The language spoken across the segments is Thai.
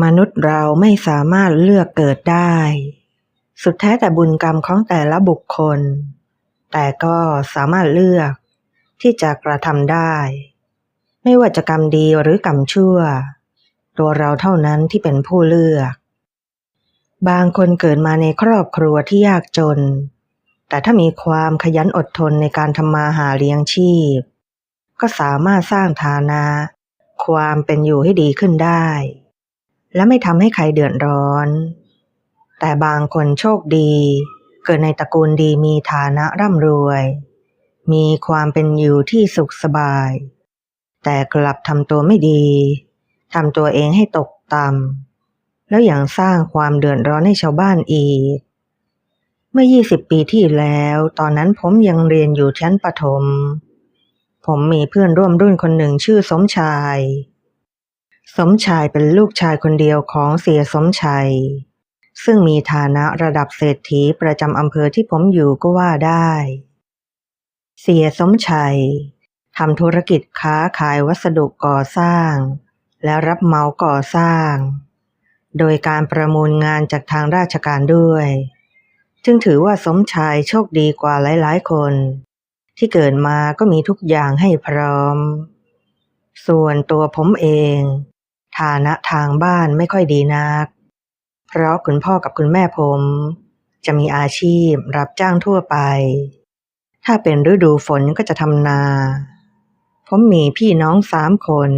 มนุษย์เราไม่สามารถเลือกเกิดได้ สุดแท้แต่บุญกรรมของแต่ละบุคคล แต่ก็สามารถเลือกที่จะกระทำได้ ไม่ว่าจะกรรมดีหรือกรรมชั่ว ตัวเราเท่านั้นที่เป็นผู้เลือก บางคนเกิดมาในครอบครัวที่ยากจน แต่ถ้ามีความขยันอดทนในการทำมาหาเลี้ยงชีพ ก็สามารถสร้างฐานะ ความเป็นอยู่ให้ดีขึ้นได้ และไม่ทำให้ใครเดือดร้อน แต่บางคนโชคดี เกิดในตระกูลดีมีฐานะร่ำรวย มีความเป็นอยู่ที่สุขสบาย แต่กลับทำตัวไม่ดีทำตัวเองให้ตกต่ำแล้วยังสร้างความเดือดร้อนให้ชาวบ้านอีก เมื่อ 20 ปีที่แล้ว ตอนนั้นผมยังเรียนอยู่ชั้นประถม ผมมีเพื่อนร่วมรุ่นคนหนึ่งชื่อสมชาย สมชายเป็นลูกชายคนเดียวของเสียสมชัย ซึ่งมีฐานะระดับเศรษฐีประจำอำเภอที่ผมอยู่ก็ว่าได้ เสียสมชัยทำธุรกิจค้าขายวัสดุก่อสร้าง และรับเหมาก่อสร้าง โดยการประมูลงานจากทางราชการด้วย จึงถือว่าสมชายโชคดีกว่าหลายๆ คน ที่เกิดมาก็มีทุกอย่างให้พร้อม ส่วนตัวผมเอง ฐานะทางบ้านไม่ค่อยดีนัก เพราะคุณพ่อกับคุณแม่ผม จะมีอาชีพรับจ้างทั่วไป ถ้าเป็นฤดูฝนก็จะทำนา ผมมีพี่น้องสามคน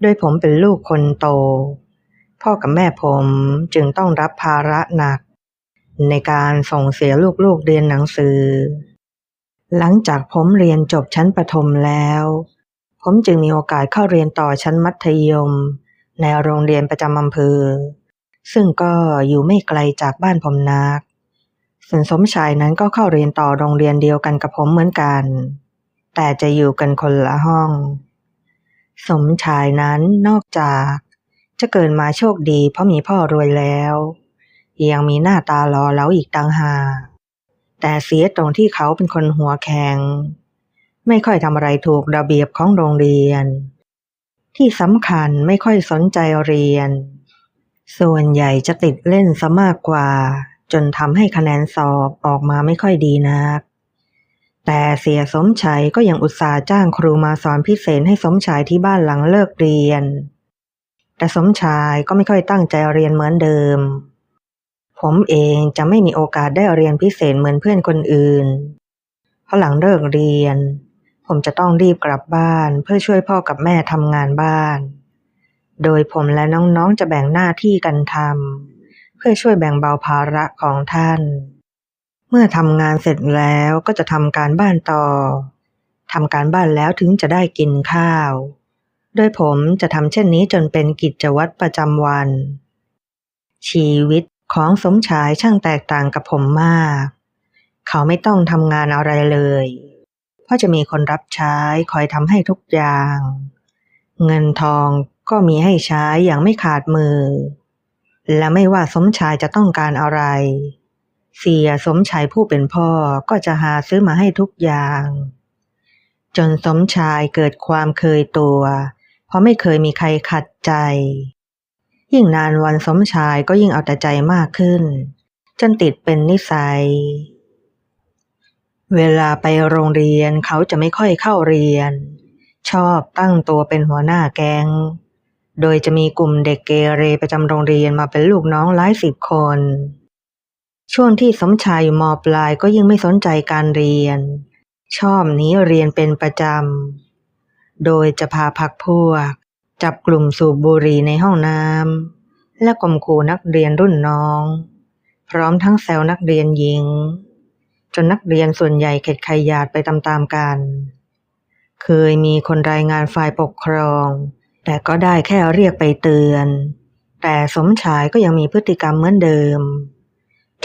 โดยผมเป็นลูกคนโต พ่อกับแม่ผมจึงต้องรับภาระหนัก ในการส่งเสียลูกๆเรียนหนังสือ หลังจากผมเรียนจบชั้นประถมแล้ว ผมจึงมีโอกาสเข้าเรียนต่อชั้นมัธยม ในโรงเรียนประจำอำเภอ ซึ่งก็อยู่ไม่ไกลจากบ้านผมนัก ส่วนสมชายนั้นก็เข้าเรียนต่อโรงเรียนเดียวกันกับผมเหมือนกัน แต่จะอยู่กันคนละห้อง สมชายนั้นนอกจากจะเกิดมาโชคดีเพราะมีพ่อรวยแล้ว ยังมีหน้าตาหล่อเหลาอีกต่างหาก แต่เสียตรงที่เขาเป็นคนหัวแข็ง ไม่ค่อยทำอะไรถูกระเบียบของโรงเรียน ที่สำคัญไม่ค่อยสนใจเรียน ส่วนใหญ่จะติดเล่นซะมากกว่า จนทำให้คะแนนสอบออกมาไม่ค่อยดีนัก แต่เสียสมชัยก็ยังอุตส่าห์จ้างครูมาสอนพิเศษให้สมชายที่บ้านหลังเลิกเรียน แต่สมชายก็ไม่ค่อยตั้งใจเรียนเหมือนเดิม ผมเองจะไม่มีโอกาสได้เรียนพิเศษเหมือนเพื่อนคนอื่น เพราะหลังเลิกเรียน ผมจะต้องรีบกลับบ้านเพื่อช่วยพ่อกับแม่ทำงานบ้าน โดยผมและน้องๆจะแบ่งหน้าที่กันทำเพื่อช่วยแบ่งเบาภาระของท่าน เมื่อทำงานเสร็จแล้วก็จะทำการบ้านต่อทำการบ้านแล้วถึงจะได้กินข้าว โดยผมจะทำเช่นนี้จนเป็นกิจวัตรประจำวัน ชีวิตของสมชายช่างแตกต่างกับผมมาก เขาไม่ต้องทำงานอะไรเลย เพราะจะมีคนรับใช้คอยทำให้ทุกอย่าง เงินทองก็มีให้ใช้อย่างไม่ขาดมือ และไม่ว่าสมชายจะต้องการอะไร เสียสมชายผู้เป็นพ่อก็จะหาซื้อมาให้ทุกอย่าง จนสมชายเกิดความเคยตัว เพราะไม่เคยมีใครขัดใจ ยิ่งนานวันสมชายก็ยิ่งเอาแต่ใจมากขึ้น จนติดเป็นนิสัย เวลาไปโรงเรียนเขาจะไม่ค่อยเข้าเรียน ชอบตั้งตัวเป็นหัวหน้าแก๊ง โดยจะมีกลุ่มเด็กเกเรประจำโรงเรียนมาเป็นลูกน้องหลายสิบคน ช่วงที่สมชายอยู่มปลายก็ยิ่งไม่สนใจการเรียน ชอบหนีเรียนเป็นประจำ โดยจะพาพักพวก จับกลุ่มสูบบุหรี่ในห้องน้ำและข่มขู่นักเรียนรุ่นน้อง พร้อมทั้งแซวนักเรียนหญิง นนักเรียนส่วนใหญ่เข็ดขยาดไปตามๆกัน เคยมีคนรายงานฝ่ายปกครอง แต่ก็ได้แค่เรียกไปเตือน แต่สมชายก็ยังมีพฤติกรรมเหมือนเดิม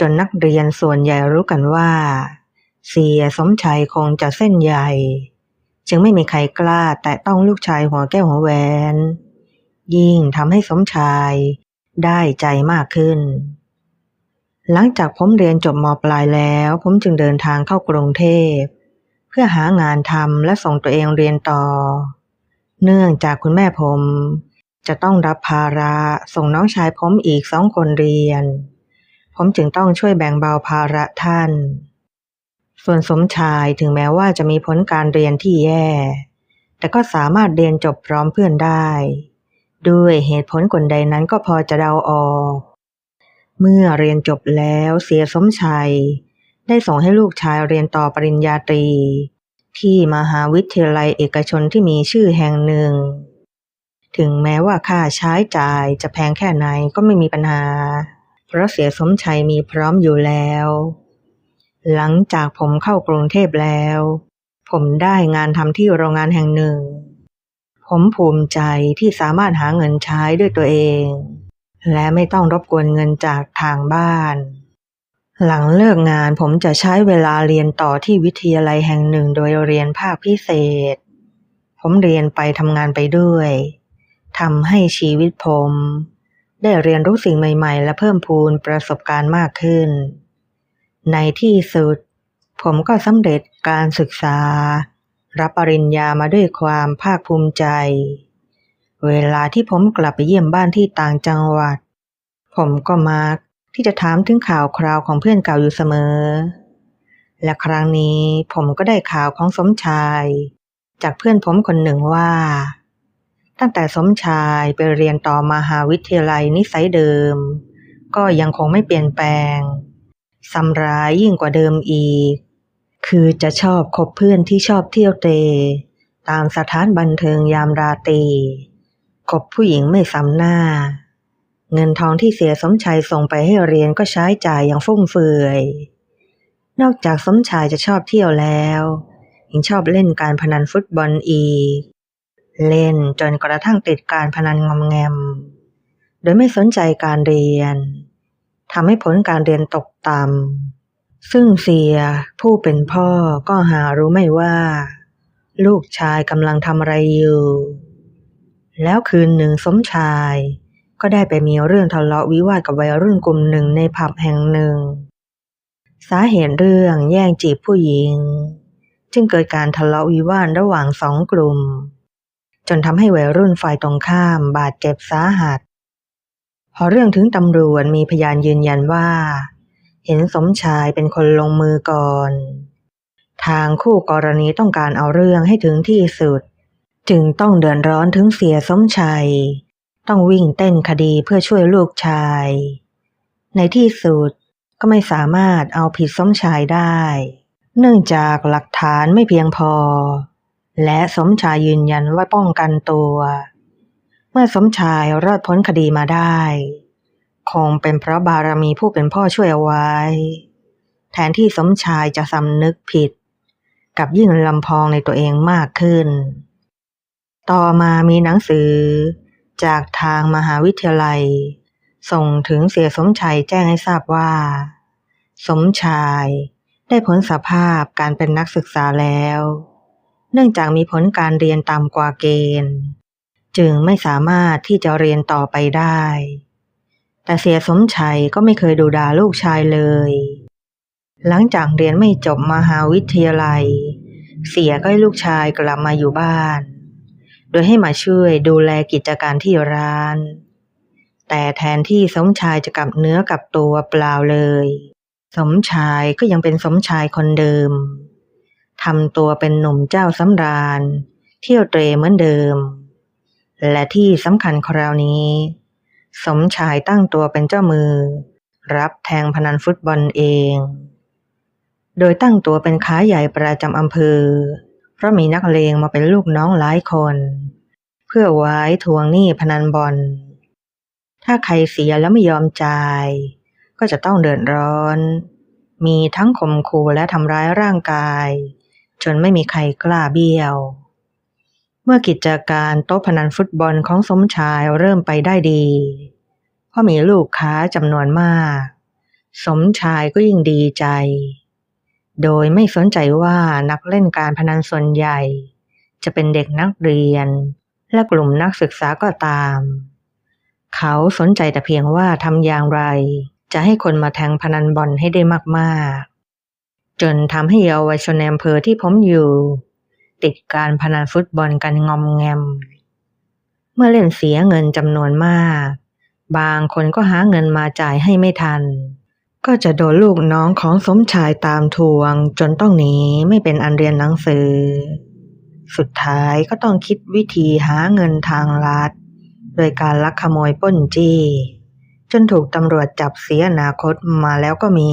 จนนักเรียนส่วนใหญ่รู้กันว่า เสียสมชายคงจะเส้นใหญ่ จึงไม่มีใครกล้าแตะต้องลูกชายหัวแก้วหัวแหวน ยิ่งทำให้สมชายได้ใจมากขึ้น หลังจากผมเรียนจบมปลายแล้ว ผมจึงเดินทางเข้ากรุงเทพ เพื่อหางานทำและส่งตัวเองเรียนต่อ เนื่องจากคุณแม่ผม จะต้องรับภาระส่งน้องชายผมอีกสองคนเรียน ผมจึงต้องช่วยแบ่งเบาภาระท่าน ส่วนสมชายถึงแม้ว่าจะมีผลการเรียนที่แย่ แต่ก็สามารถเรียนจบพร้อมเพื่อนได้ ด้วยเหตุผลกลใดนั้นก็พอจะเดาออก เมื่อเรียนจบแล้วเสียสมชัย ได้ส่งให้ลูกชายเรียนต่อปริญญาตรี ที่มหาวิทยาลัยเอกชนที่มีชื่อแห่งหนึ่ง ถึงแม้ว่าค่าใช้จ่ายจะแพงแค่ไหนก็ไม่มีปัญหา เพราะเสียสมชัยมีพร้อมอยู่แล้ว หลังจากผมเข้ากรุงเทพแล้ว ผมได้งานทำที่โรงงานแห่งหนึ่ง ผมภูมิใจที่สามารถหาเงินใช้ด้วยตัวเอง และไม่ต้องรบกวนเงินจากทางบ้าน หลังเลิกงานผมจะใช้เวลาเรียนต่อที่วิทยาลัยแห่งหนึ่งโดยเรียนภาคพิเศษ ผมเรียนไปทำงานไปด้วยทำให้ชีวิตผม ได้เรียนรู้สิ่งใหม่ๆ และเพิ่มพูนประสบการณ์มากขึ้น ในที่สุด ผมก็สำเร็จการศึกษา รับปริญญามาด้วยความภาคภูมิใจ เวลาที่ผมกลับไปเยี่ยมบ้านที่ต่างจังหวัด ผมก็มักที่จะถามถึงข่าวคราวของเพื่อนเก่าอยู่เสมอ และครั้งนี้ผมก็ได้ข่าวของสมชาย จากเพื่อนผมคนหนึ่งว่า ตั้งแต่สมชายไปเรียนต่อมหาวิทยาลัยนิสัยเดิม ก็ยังคงไม่เปลี่ยนแปลงซ้ำร้ายยิ่งกว่าเดิมอีก คือจะชอบคบเพื่อนที่ชอบเที่ยวเตะตามสถานบันเทิงยามราตรี คบผู้หญิงไม่ซ้ำหน้า เงินทองที่เสียสมชายส่งไปให้เรียนก็ใช้จ่ายอย่างฟุ่มเฟือย นอกจากสมชายจะชอบเที่ยวแล้วยังชอบเล่นการพนันฟุตบอลอีก เล่นจนกระทั่งติดการพนันงอมแงม โดยไม่สนใจการเรียนทำให้ผลการเรียนตกต่ำซึ่งเสียผู้เป็นพ่อก็หารู้ไม่ว่า ลูกชายกำลังทำอะไรอยู่ แล้วคืนหนึ่งสมชาย ก็ได้ไปมีเรื่องทะเลาะวิวาทกับวัยรุ่นกลุ่มหนึ่งในผับแห่งหนึ่ง สาเหตุเรื่องแย่งจีบผู้หญิง จึงเกิดการทะเลาะวิวาทระหว่างสองกลุ่ม จนทำให้วัยรุ่นฝ่ายตรงข้ามบาดเจ็บสาหัส พอเรื่องถึงตำรวจมีพยานยืนยันว่า เห็นสมชายเป็นคนลงมือก่อน ทางคู่กรณีต้องการเอาเรื่องให้ถึงที่สุด จึงต้องเดือดร้อนถึงเสียสมชัย ต้องวิ่งเต้นคดีเพื่อช่วยลูกชาย ในที่สุดก็ไม่สามารถเอาผิดสมชายได้ เนื่องจากหลักฐานไม่เพียงพอ และสมชายยืนยันว่าป้องกันตัว เมื่อสมชายรอดพ้นคดีมาได้ คงเป็นเพราะบารมีผู้เป็นพ่อช่วยเอาไว้ แทนที่สมชายจะสำนึกผิด กับยิ่งลำพองในตัวเองมากขึ้น ต่อมามีหนังสือ จากทางมหาวิทยาลัย ส่งถึงเสียสมชัยแจ้งให้ทราบว่า สมชายได้ผลสภาพการเป็นนักศึกษาแล้ว เนื่องจากมีผลการเรียนต่ำกว่าเกณฑ์ จึงไม่สามารถที่จะเรียนต่อไปได้ แต่เสียสมชัยก็ไม่เคยดูด่าลูกชายเลย หลังจากเรียนไม่จบมหาวิทยาลัย เสียก็ให้ลูกชายกลับมาอยู่บ้าน โดยให้มาช่วยดูแลกิจการที่ร้าน แต่แทนที่สมชายจะกลับเนื้อกลับตัวเปล่าเลย สมชายก็ยังเป็นสมชายคนเดิมทำตัวเป็นหนุ่มเจ้าสำราญ เที่ยวเตรเหมือนเดิม และที่สำคัญคราวนี้ สมชายตั้งตัวเป็นเจ้ามือ รับแทงพนันฟุตบอลเอง โดยตั้งตัวเป็นค้าใหญ่ประจำอำเภอ เพราะมีนักเลงมาเป็นลูกน้องหลายคน เพื่อไว้ทวงหนี้พนันบอล ถ้าใครเสียแล้วไม่ยอมจ่าย ก็จะต้องเดือดร้อน มีทั้งข่มขู่และทำร้ายร่างกาย จนไม่มีใครกล้าเบี้ยว เมื่อกิจการโต๊ะพนันฟุตบอลของสมชายเริ่มไปได้ดีเพราะมีลูกค้าจำนวนมาก สมชายก็ยิ่งดีใจ โดยไม่สนใจว่านักเล่นการพนันส่วนใหญ่ จะเป็นเด็กนักเรียน และกลุ่มนักศึกษาก็ตาม เขาสนใจแต่เพียงว่าทำอย่างไร จะให้คนมาแทงพนันบอลให้ได้มากๆ จนทำให้เยาวชนในอำเภอที่ผมอยู่ ติดการพนันฟุตบอลกันงอมแงม เมื่อเล่นเสียเงินจำนวนมาก บางคนก็หาเงินมาจ่ายให้ไม่ทัน ก็จะโดนลูกน้องของสมชายตามทวง จนต้องหนีไม่เป็นอันเรียนหนังสือ สุดท้ายก็ต้องคิดวิธีหาเงินทางลัด โดยการลักขโมยป้นจี้ จนถูกตำรวจจับเสียอนาคตมาแล้วก็มี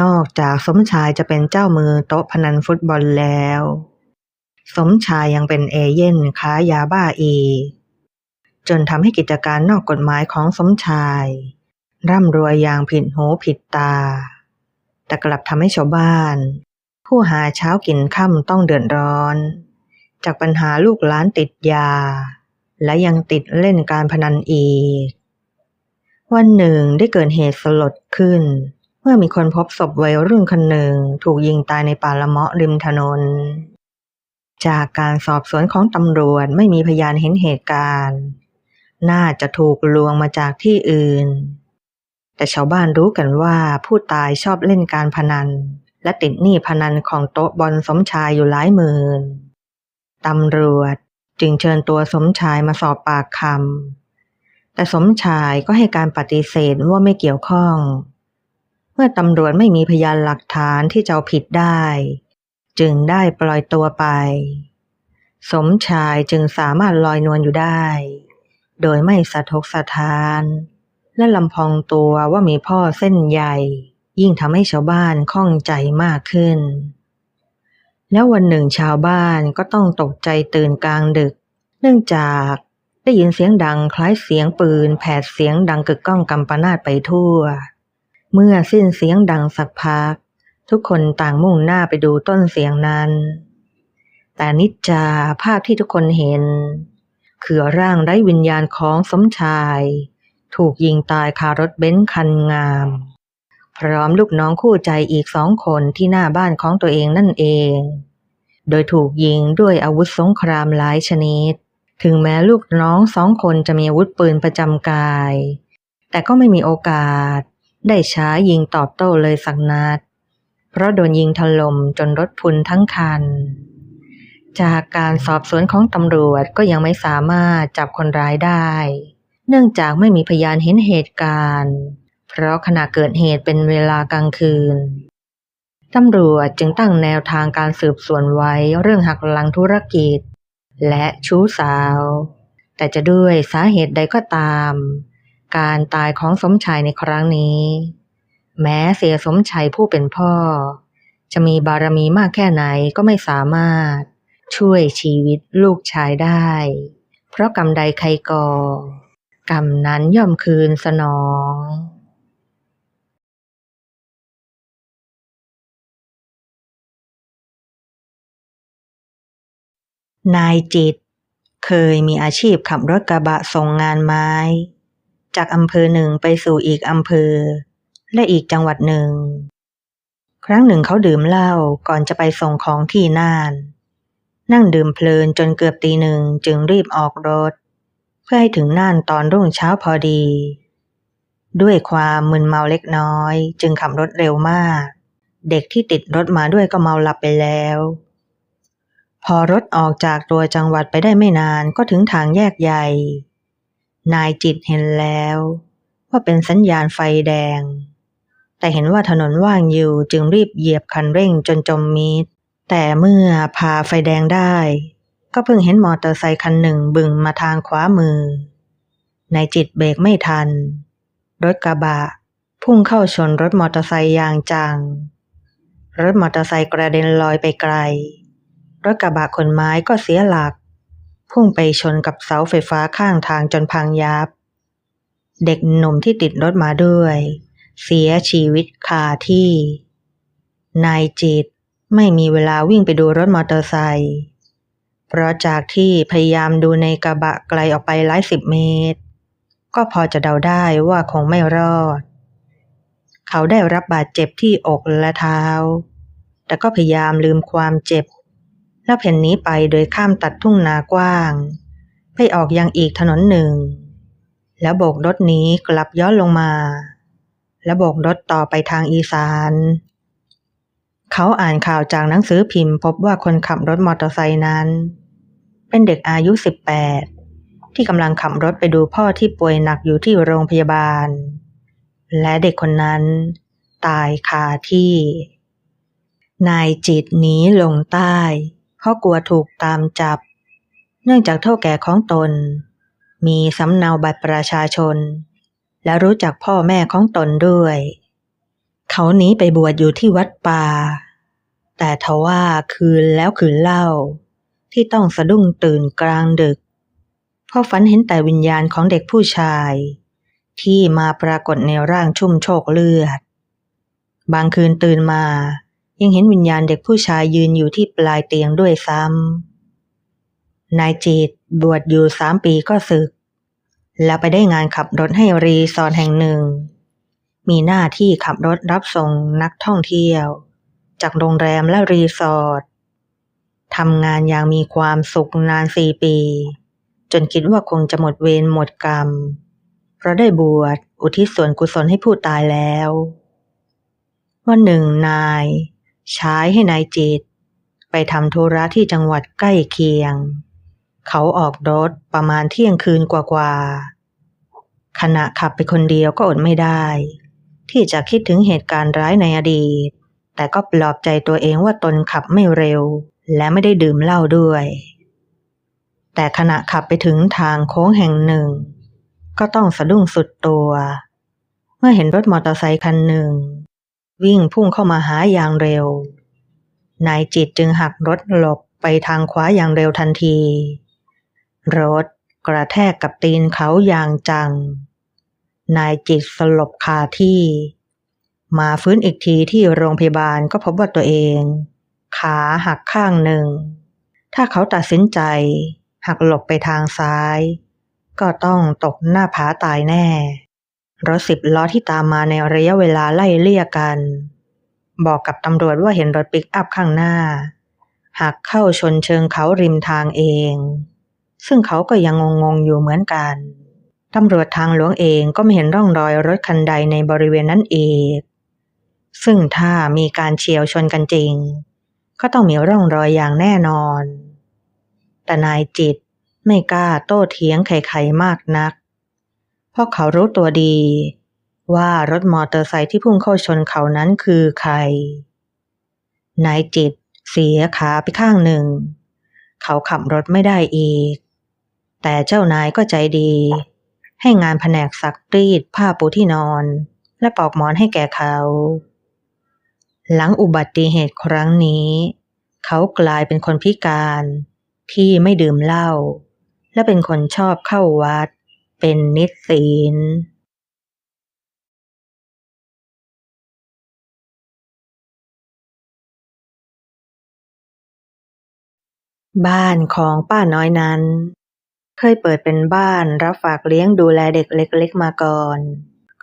นอกจากสมชายจะเป็นเจ้ามือโต๊ะพนันฟุตบอลแล้ว สมชายยังเป็นเอเย่นค้ายาบ้าอีกจนทำให้กิจการนอกกฎหมายของสมชาย ร่ำรวยอย่างผิดหูผิดตา แต่กลับทำให้ชาวบ้าน ผู้หาเช้ากินค่ำต้องเดือดร้อน จากปัญหาลูกหลานติดยา และยังติดเล่นการพนันอีก วันหนึ่งได้เกิดเหตุสลดขึ้น เมื่อมีคนพบศพวัยรุ่นคนหนึ่งถูกยิงตายในป่าละเมาะริมถนน จากการสอบสวนของตำรวจไม่มีพยานเห็นเหตุการณ์ น่าจะถูกลวงมาจากที่อื่น แต่ชาวบ้านรู้กันว่าผู้ตายชอบเล่นการพนัน และติดหนี้พนันของโต๊ะบอลสมชายอยู่หลายหมื่นตำรวจจึงเชิญตัวสมชายมาสอบปากคำแต่สมชายก็ให้การปฏิเสธว่าไม่เกี่ยวข้อง เมื่อตำรวจไม่มีพยานหลักฐานที่จะเอาผิดได้ จึงได้ปล่อยตัวไป สมชายจึงสามารถลอยนวลอยู่ได้ โดยไม่สะทกสะทาน และลำพองตัวว่ามีพ่อเส้นใหญ่ ยิ่งทำให้ชาวบ้านข้องใจมากขึ้น แล้ววันหนึ่งชาวบ้านก็ต้องตกใจตื่นกลางดึก เนื่องจากได้ยินเสียงดังคล้ายเสียงปืนแผดเสียงดังกึกก้องกำปนาตไปทั่ว เมื่อสิ้นเสียงดังสักพัก ทุกคนต่างมุ่งหน้าไปดูต้นเสียงนั้น แต่นิจจาภาพที่ทุกคนเห็น คือร่างไร้วิญญาณของสมชาย ถูกยิงตายคารถเบนซ์คันงาม พร้อมลูกน้องคู่ใจอีกสองคนที่หน้าบ้านของตัวเองนั่นเอง โดยถูกยิงด้วยอาวุธสงครามหลายชนิด ถึงแม้ลูกน้องสองคนจะมีอาวุธปืนประจำกาย แต่ก็ไม่มีโอกาส ได้ช้ายิงตอบโต้เลยสักนัด เพราะโดนยิงถล่มจนรถพุนทั้งคันจากการสอบสวนของตำรวจก็ยังไม่สามารถจับคนร้ายได้ เนื่องจากไม่มีพยานเห็นเหตุการณ์ เพราะขณะเกิดเหตุเป็นเวลากลางคืนตำรวจจึงตั้งแนวทางการสืบสวนไว้เรื่องหักหลังธุรกิจ และชู้สาว แต่จะด้วยสาเหตุใดก็ตาม การตายของสมชายในครั้งนี้ แม้เสียสมชัยผู้เป็นพ่อ จะมีบารมีมากแค่ไหนก็ไม่สามารถ ช่วยชีวิตลูกชายได้ เพราะกรรมใดใครก่อ กรรมนั้นย่อมคืนสนองนายจิต เคยมีอาชีพขับรถกระบะส่งงานไม้ จากอำเภอหนึ่งไปสู่อีกอำเภอ และอีกจังหวัดหนึ่ง ครั้งหนึ่งเขาดื่มเหล้าก่อนจะไปส่งของที่น่าน นั่งดื่มเพลินจนเกือบตีหนึ่งจึงรีบออกรถ พื่อให้ถึงน่านตอนรุ่งเช้าพอดี ด้วยความมึนเมาเล็กน้อย จึงขับรถเร็วมาก เด็กที่ติดรถมาด้วยก็เมาหลับไปแล้ว พอรถออกจากตัวจังหวัดไปได้ไม่นานก็ถึงทางแยกใหญ่ นายจิตเห็นแล้ว ว่าเป็นสัญญาณไฟแดง แต่เห็นว่าถนนว่างอยู่จึงรีบเหยียบคันเร่งจนจมมิดแต่เมื่อพาไฟแดงได้ ก็เพิ่งเห็นมอเตอร์ไซค์คันหนึ่งบึงมาทางขวามือนายจิตเบรกไม่ทัน รถกระบะ พุ่งเข้าชนรถมอเตอร์ไซค์อย่างจัง รถมอเตอร์ไซค์กระเด็นลอยไปไกล รถกระบะขนไม้ก็เสียหลัก พุ่งไปชนกับเสาไฟฟ้าข้างทางจนพังยับ เด็กหนุ่มที่ติดรถมาด้วย เสียชีวิตคาที่ นายจิตไม่มีเวลาวิ่งไปดูรถมอเตอร์ไซค์ เพราะจากที่พยายามดูในกระบะไกลออกไปหลายสิบเมตร ก็พอจะเดาได้ว่าคงไม่รอด เขาได้รับบาดเจ็บที่อกและเท้า แต่ก็พยายามลืมความเจ็บ แล้วเพ่นนี้ไปโดยข้ามตัดทุ่งนากว้าง ไปออกยังอีกถนนหนึ่ง แล้วโบกรถหนี้กลับย้อนลงมา แล้วโบกรถต่อไปทางอีสานเขาอ่านข่าวจากหนังสือพิมพ์พบว่าคนขับรถมอเตอร์ไซค์นั้น เป็นเด็กอายุ 18 ที่กำลังขับรถไปดูพ่อที่ป่วยหนักอยู่ที่โรงพยาบาล และเด็กคนนั้น ตายคาที่ นายจิตหนีลงใต้เพราะกลัวถูกตามจับ เนื่องจากเท่าแก่ของตน มีสำเนาบัตรประชาชน และรู้จักพ่อแม่ของตนด้วย เขาหนีไปบวชอยู่ที่วัดป่า แต่ทว่าคืนแล้วคืนเล่า ที่ต้องสะดุ้งตื่นกลางดึก เพราะฝันเห็นแต่วิญญาณของเด็กผู้ชาย ที่มาปรากฏในร่างชุ่มโชคเลือด บางคืนตื่นมา ยังเห็นวิญญาณเด็กผู้ชายยืนอยู่ที่ปลายเตียงด้วยซ้ำนายจิตบวชอยู่สามปีก็ศึก แล้วไปได้งานขับรถให้รีสอร์ทแห่งหนึ่ง มีหน้าที่ขับรถรับส่งนักท่องเที่ยว จากโรงแรมและรีสอร์ท ทำงานอย่างมีความสุขนานสี่ปี จนคิดว่าคงจะหมดเวรหมดกรรม เพราะได้บวชอุทิศส่วนกุศลให้ผู้ตายแล้ว วันหนึ่งนายใช้ให้นายจิต ไปทำธุระที่จังหวัดใกล้เคียง เขาออกรถประมาณเที่ยงคืนกว่าๆขณะขับไปคนเดียวก็อดไม่ได้ ที่จะคิดถึงเหตุการณ์ร้ายในอดีต แต่ก็ปลอบใจตัวเองว่าตนขับไม่เร็ว และไม่ได้ดื่มเหล้าด้วย แต่ขณะขับไปถึงทางโค้งแห่งหนึ่ง ก็ต้องสะดุ้งสุดตัว เมื่อเห็นรถมอเตอร์ไซคันหนึ่ง วิ่งพุ่งเข้ามาหาอย่างเร็ว นายจิตจึงหักรถหลบไปทางขวาอย่างเร็วทันที รถกระแทกกับตีนเขาอย่างจัง นายจิตสลบคาที่ มาฟื้นอีกทีที่โรงพยาบาลก็พบว่าตัวเอง ขาหักข้างหนึ่ง ถ้าเขาตัดสินใจ หักหลบไปทางซ้าย ก็ต้องตกหน้าผาตายแน่ รถสิบล้อที่ตามมาในระยะเวลาไล่เลี่ยกัน บอกกับตำรวจว่าเห็นรถปิกอัพข้างหน้า หักเข้าชนเชิงเขาริมทางเอง ซึ่งเขาก็ยังงงๆอยู่เหมือนกันตำรวจทางหลวงเองก็ไม่เห็นร่องรอยรถคันใดในบริเวณนั้นเอง ซึ่งถ้ามีการเฉียวชนกันจริง ก็ต้องมีร่องรอยอย่างแน่นอน แต่นายจิตไม่กล้าโต้เถียงไขๆมากนัก เพราะเขารู้ตัวดี ว่ารถมอเตอร์ไซค์ที่พุ่งเข้าชนเขานั้นคือใคร นายจิตเสียขาไปข้างหนึ่ง เขาขับรถไม่ได้อีก แต่เจ้านายก็ใจดี ให้งานแผนกซักรีดผ้าปูที่นอน และปลอกหมอนให้แก่เขา หลังอุบัติเหตุครั้งนี้ เขากลายเป็นคนพิการที่ไม่ดื่มเหล้าและเป็นคนชอบเข้าวัด เป็นนิสศีลบ้านของป้าน้อยนั้น เคยเปิดเป็นบ้านรับฝากเลี้ยงดูแลเด็กเล็ก ๆ มาก่อน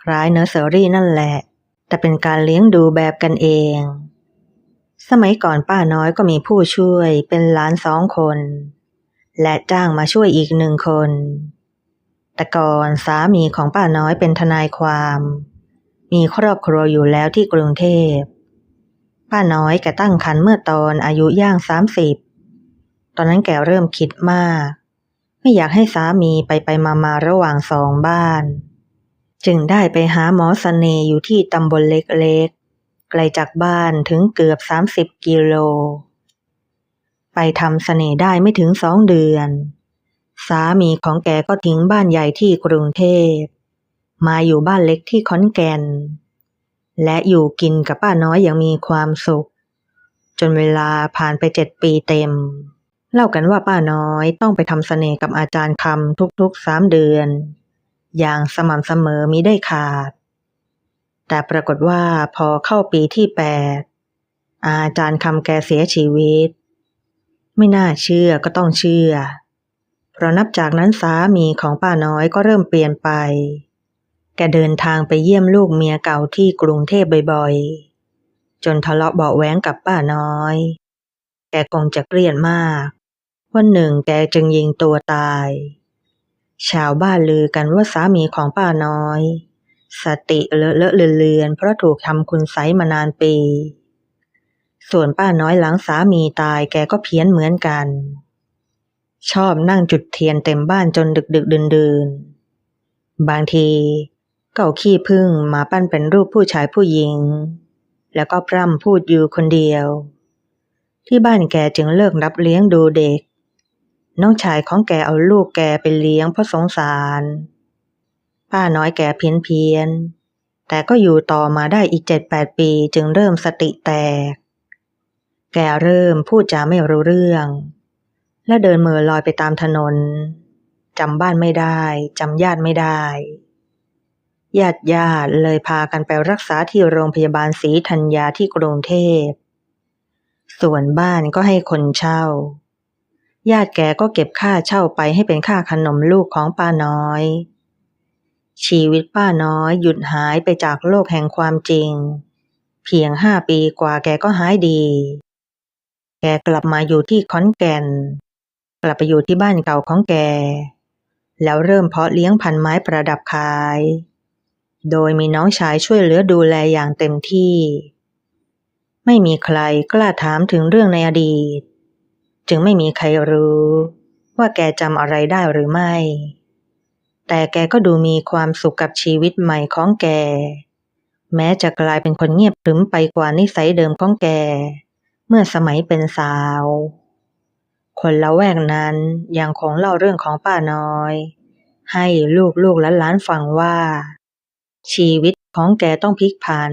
คล้ายเนอร์เซอรี่นั่นแหละ แต่เป็นการเลี้ยงดูแบบกันเอง สมัยก่อนป้าน้อยก็มีผู้ช่วยเป็นหลานสองคน และจ้างมาช่วยอีกหนึ่งคน แต่ก่อนสามีของป้าน้อยเป็นทนายความ มีครอบครัวอยู่แล้วที่กรุงเทพ ป้าน้อยแกตั้งครรภ์เมื่อตอนอายุย่างสามสิบ ตอนนั้นแกเริ่มคิดมาก ไม่อยากให้สามีไปไปมามาระหว่างสองบ้าน จึงได้ไปหาหมอเสน่ห์อยู่ที่ตำบลเล็กๆ ไกลจากบ้านถึงเกือบสามสิบกิโล ไปทำเสน่ห์ได้ไม่ถึงสองเดือน สามีของแกก็ทิ้งบ้านใหญ่ที่กรุงเทพ มาอยู่บ้านเล็กที่ขอนแก่น และอยู่กินกับป้าน้อยอย่างมีความสุข จนเวลาผ่านไปเจ็ดปีเต็ม เล่ากันว่าป้าน้อยต้องไปทำเสน่ห์กับอาจารย์คำทุกๆสามเดือน อย่างสม่ำเสมอมิได้ขาด แต่ปรากฏว่าพอเข้าปีที่แปดอาจารย์คำแกเสียชีวิต ไม่น่าเชื่อก็ต้องเชื่อ เพราะนับจากนั้นสามีของป้าน้อยก็เริ่มเปลี่ยนไป แกเดินทางไปเยี่ยมลูกเมียเก่าที่กรุงเทพบ่อยๆ จนทะเลาะเบาะแว้งกับป้าน้อย แกคงจะเครียดมาก วันหนึ่งแกจึงยิงตัวตาย ชาวบ้านลือกันว่าสามีของป้าน้อย สติเลอะเลอะเลือนเพราะถูกทำคุณไสมานานปี ส่วนป้าน้อยหลังสามีตายแกก็เพี้ยนเหมือนกัน ชอบนั่งจุดเทียนเต็มบ้านจนดึกดึกดื่นดื่นๆบางทีก็เอาขี้ผึ้งมาปั้นเป็นรูปผู้ชายผู้หญิง แล้วก็พร่ำพูดอยู่คนเดียว ที่บ้านแกจึงเลิกรับเลี้ยงดูเด็ก น้องชายของแกเอาลูกแกไปเลี้ยงเพราะสงสาร ป้าน้อยแกเพี้ยนเพียนๆแต่ก็อยู่ต่อมาได้อีกเจ็ดแปดปีจึงเริ่มสติแตก แกเริ่มพูดจาไม่รู้เรื่อง และเดินเมือลอยไปตามถนนจำบ้านไม่ได้จำญาติไม่ได้ ญาติญาติเลยพากันไปรักษาที่โรงพยาบาลศรีธัญญาที่กรุงเทพ ส่วนบ้านก็ให้คนเช่า ญาติแกก็เก็บค่าเช่าไปให้เป็นค่าขนมลูกของป้าน้อย ชีวิตป้าน้อยหยุดหายไปจากโลกแห่งความจริง เพียงห้าปีกว่าแกก็หายดี แกกลับมาอยู่ที่ขอนแก่น กลับไปอยู่ที่บ้านเก่าของแก แล้วเริ่มเพาะเลี้ยงพันไม้ประดับขาย โดยมีน้องชายช่วยเหลือดูแลอย่างเต็มที่ ไม่มีใครกล้าถามถึงเรื่องในอดีต จึงไม่มีใครรู้ ว่าแกจำอะไรได้หรือไม่ แต่แกก็ดูมีความสุขกับชีวิตใหม่ของแก แม้จะกลายเป็นคนเงียบขรึมไปกว่านิสัยเดิมของแก เมื่อสมัยเป็นสาว คนละแวกนั้นยังคงเล่าเรื่องของป้าน้อย ให้ลูกลูกและหลานฟังว่า ชีวิตของแกต้องพลิกผัน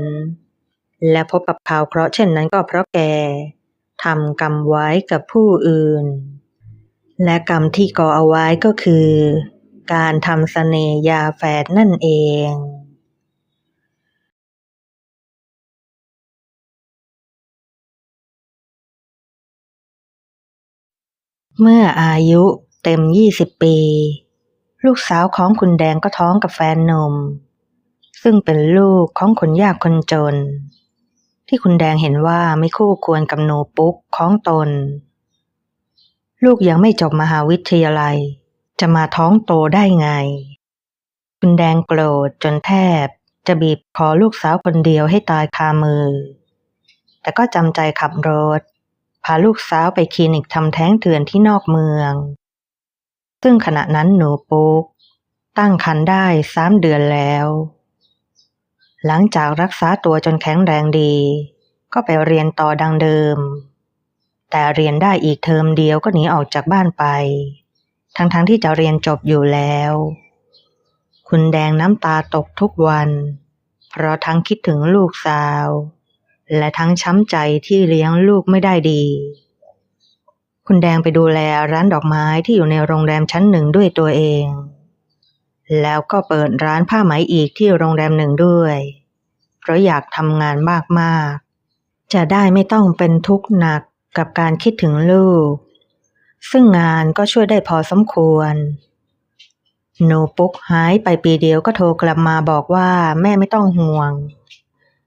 และพบกับข่าวเคราะห์เช่นนั้นก็เพราะแก ทำกรรมไว้กับผู้อื่น และกรรมที่ก่อเอาไว้ก็คือ การทำเสน่ยาแฝดนั่นเองเมื่ออายุเต็ม 20 ปี ลูกสาวของคุณแดงก็ท้องกับแฟนหนุ่ม ซึ่งเป็นลูกของคนยากคนจน ที่คุณแดงเห็นว่าไม่คู่ควรกับหนูปุ๊กของตน ลูกยังไม่จบมหาวิทยาลัย จะมาท้องโตได้ไง คุณแดงโกรธจนแทบ จะบีบคอลูกสาวคนเดียวให้ตายคามือ แต่ก็จำใจขับรถ พาลูกสาวไปคลินิกทำแท้งเถื่อนที่นอกเมือง ซึ่งขณะนั้นหนูปุ๊กตั้งครรภ์ได้สามเดือนแล้ว หลังจากรักษาตัวจนแข็งแรงดี ก็ไปเรียนต่อดังเดิม แต่เรียนได้อีกเทอมเดียวก็หนีออกจากบ้านไป ทั้งๆทที่จะเรียนจบอยู่แล้ว คุณแดงน้ำตาตกทุกวัน เพราะทั้งคิดถึงลูกสาว และทั้งช้ำใจที่เลี้ยงลูกไม่ได้ดี คุณแดงไปดูแลร้านดอกไม้ที่อยู่ในโรงแรมชั้นหนึ่งด้วยตัวเอง แล้วก็เปิดร้านผ้าไหมอีกที่โรงแรมหนึ่งด้วย เพราะอยากทำงานมากๆ จะได้ไม่ต้องเป็นทุกข์หนักกับการคิดถึงลูก ซึ่งงานก็ช่วยได้พอสมควร หนูปุ๊กหายไปปีเดียวก็โทรกลับมาบอกว่าแม่ไม่ต้องห่วง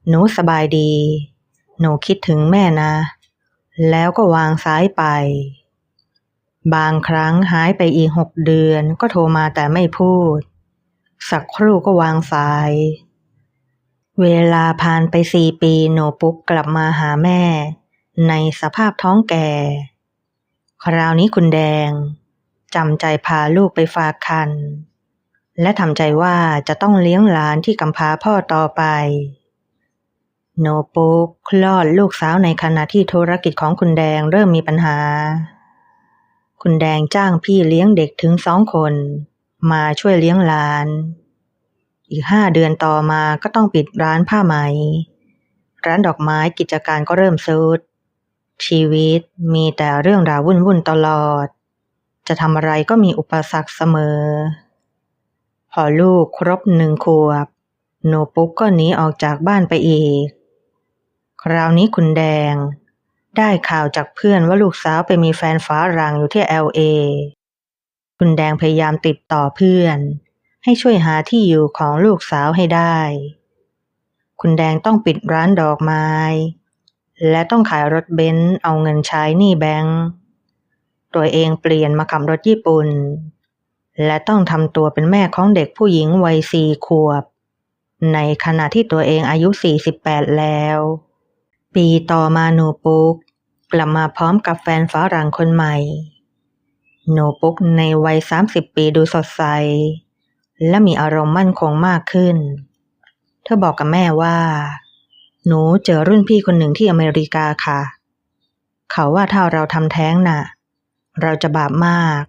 หนูสบายดี หนูคิดถึงแม่นะ แล้วก็วางสายไป บางครั้งหายไปอีกหกเดือนก็โทรมาแต่ไม่พูด สักครู่ก็วางสาย เวลาผ่านไปสี่ปีหนูปุ๊กกลับมาหาแม่ ในสภาพท้องแก่ คราวนี้คุณแดงจำใจพาลูกไปฝากคัน และทำใจว่าจะต้องเลี้ยงหลานที่กำพร้าพ่อต่อไป โนปุ๊กคลอดลูกสาวในขณะที่ธุรกิจของคุณแดงเริ่มมีปัญหา คุณแดงจ้างพี่เลี้ยงเด็กถึงสองคน มาช่วยเลี้ยงหลาน อีกห้าเดือนต่อมาก็ต้องปิดร้านผ้าไหม ร้านดอกไม้กิจการก็เริ่มซุด ชีวิตมีแต่เรื่องราววุ่นวุ่นตลอด จะทำอะไรก็มีอุปสรรคเสมอ พอลูกครบหนึ่งขวบหนูปุ๊กก็หนีออกจากบ้านไปอีก คราวนี้คุณแดง ได้ข่าวจากเพื่อนว่าลูกสาวไปมีแฟนฝรั่งอยู่ที่ LA คุณแดงพยายามติดต่อเพื่อน ให้ช่วยหาที่อยู่ของลูกสาวให้ได้ คุณแดงต้องปิดร้านดอกไม้ และต้องขายรถเบนซ์เอาเงินใช้หนี้แบงก์ตัวเองเปลี่ยนมาขับรถญี่ปุ่น และต้องทำตัวเป็นแม่ของเด็กผู้หญิงวัยสี่ขวบ ในขณะที่ตัวเองอายุ 48 แล้ว ปีต่อมาหนูปุ๊ก ลับมาพร้อมกับแฟนฝรั่งคนใหม่หนูปุ๊กในวัยสามสิบปีดูสดใส และมีอารมณ์มั่นคงมากขึ้น เธอบอกกับแม่ว่า หนูเจอรุ่นพี่คนหนึ่งที่อเมริกาค่ะ เขาว่าถ้าเราทำแท้งน่ะ เราจะบาปมาก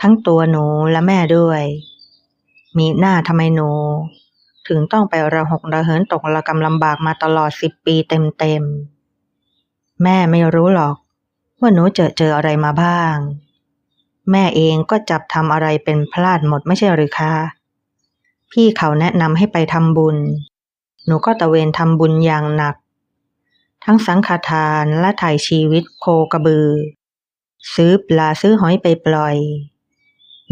ทั้งตัวหนูและแม่ด้วย มีหน้าทำไมหนู ถึงต้องไประหกระเหินตกระกำลำบากมาตลอดสิบปีเต็มๆ แม่ไม่รู้หรอก ว่าหนูเจอเจออะไรมาบ้าง แม่เองก็จับทำอะไรเป็นพลาดหมดไม่ใช่หรือคะ พี่เขาแนะนำให้ไปทำบุญ หนูก็ตะเวนทำบุญอย่างหนัก ทั้งสังฆทานและถ่ายชีวิตโคกระบือ ซื้อปลาซื้อหอยไปปล่อย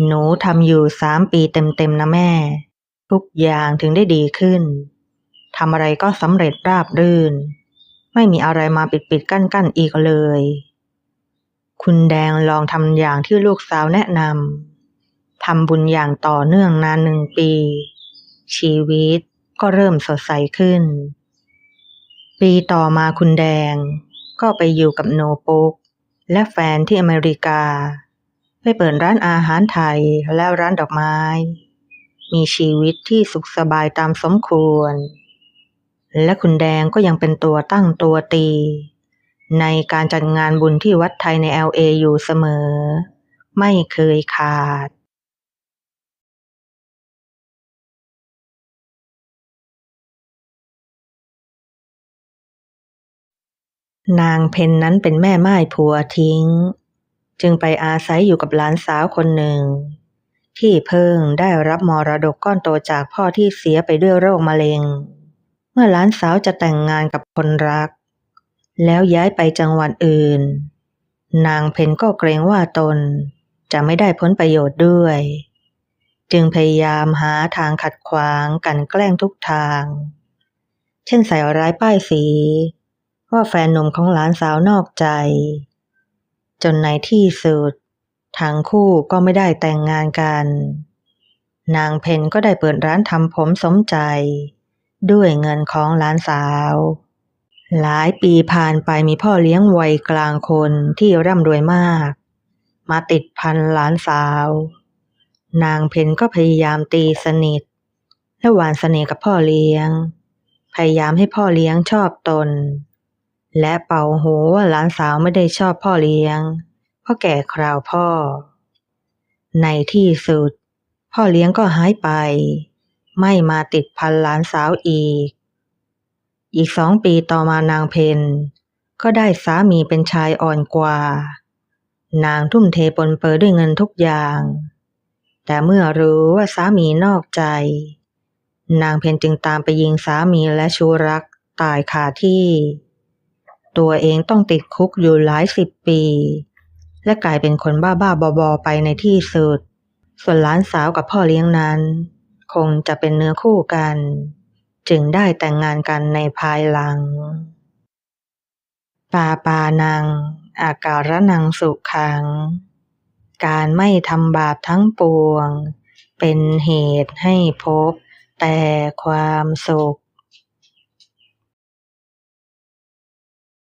หนูทำอยู่สามปีเต็มๆนะแม่ ทุกอย่างถึงได้ดีขึ้นทำอะไรก็สำเร็จราบรื่น ไม่มีอะไรมาปิดปิดกั้นกั้นอีกเลย คุณแดงลองทำอย่างที่ลูกสาวแนะนำทำบุญอย่างต่อเนื่องนานหนึ่งปี ชีวิตก็เริ่มสดใสขึ้น ปีต่อมาคุณแดงก็ไปอยู่กับโนปุกและแฟนที่อเมริกาไปเปิดร้านอาหารไทยและร้านดอกไม้ มีชีวิตที่สุขสบายตามสมควร และคุณแดงก็ยังเป็นตัวตั้งตัวตี ในการจัดงานบุญที่วัดไทยใน LA อยู่เสมอ ไม่เคยขาด นางเพนนั้นเป็นแม่ไม้ผัวทิ้ง จึงไปอาศัยอยู่กับหลานสาวคนหนึ่ง ที่เพิ่งได้รับมรดกก้อนโตจากพ่อที่เสียไปด้วยโรคมะเร็ง เมื่อหลานสาวจะแต่งงานกับคนรัก แล้วย้ายไปจังหวัดอื่น นางเพนก็เกรงว่าตนจะไม่ได้ผลประโยชน์ด้วย จึงพยายามหาทางขัดขวางกันแกล้งทุกทาง เช่นใส่ร้ายป้ายสี ว่าแฟนหนุ่มของหลานสาวนอกใจ จนในที่สุดทั้งคู่ก็ไม่ได้แต่งงานกัน นางเพนก็ได้เปิดร้านทำผมสมใจ ด้วยเงินของหลานสาว หลายปีผ่านไปมีพ่อเลี้ยงวัยกลางคนที่ร่ำรวยมาก มาติดพันหลานสาว นางเพนก็พยายามตีสนิท และหวานเสน่ห์กับพ่อเลี้ยง พยายามให้พ่อเลี้ยงชอบตน และเป่าหูว่าหลานสาวไม่ได้ชอบพ่อเลี้ยง เพราะแก่คราวพ่อ ในที่สุด พ่อเลี้ยงก็หายไป ไม่มาติดพันหลานสาวอีก อีกสองปีต่อมานางเพนก็ได้สามีเป็นชายอ่อนกว่า นางทุ่มเทปนเปื้อด้วยเงินทุกอย่าง แต่เมื่อรู้ว่าสามีนอกใจ นางเพนจึงตามไปยิงสามีและชูรักตายคาที่ ตัวเองต้องติดคุกอยู่หลายสิบปี และกลายเป็นคนบ้าๆบอๆไปในที่สุด ส่วนหลานสาวกับพ่อเลี้ยงนั้น คงจะเป็นเนื้อคู่กัน จึงได้แต่งงานกันในภายหลัง ปาปานัง อาการนังสุขัง การไม่ทำบาปทั้งปวง เป็นเหตุให้พบแต่ความสุข